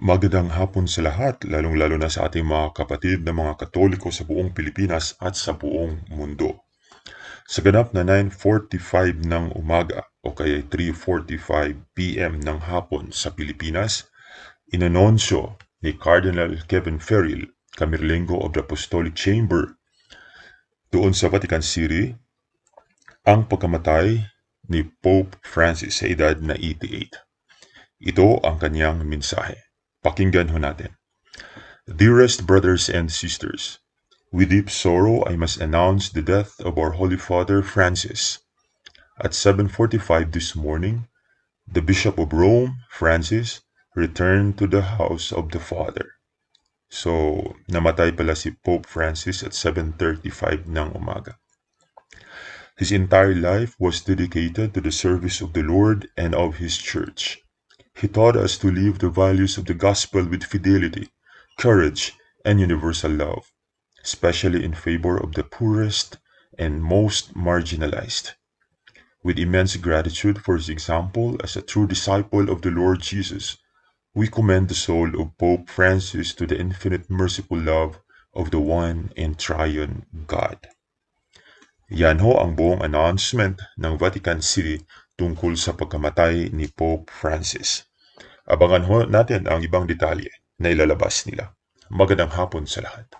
Magandang hapon sa lahat, lalong-lalo na sa ating mga kapatid na mga Katoliko sa buong Pilipinas at sa buong mundo. Sa ganap na 9.45 ng umaga o kaya 3.45 p.m. ng hapon sa Pilipinas, inanonsyo ni Cardinal Kevin Farrell, Camerlengo of the Apostolic Chamber, doon sa Vatican City, ang pagkamatay ni Pope Francis sa edad na 88. Ito ang kanyang mensahe. Pakinggan ho natin. Dearest brothers and sisters, with deep sorrow I must announce the death of our Holy Father Francis. At 7.45 this morning, the Bishop of Rome, Francis, returned to the house of the Father. So, namatay pala si Pope Francis at 7.35 ng umaga. His entire life was dedicated to the service of the Lord and of His Church. He taught us to live the values of the gospel with fidelity, courage, and universal love, especially in favor of the poorest and most marginalized. With immense gratitude for his example as a true disciple of the Lord Jesus, we commend the soul of Pope Francis to the infinite merciful love of the one and triune God. Yan ho ang buong announcement ng Vatican City tungkol sa pagkamatay ni Pope Francis. Abangan ho natin ang ibang detalye na ilalabas nila. Magandang hapon sa lahat.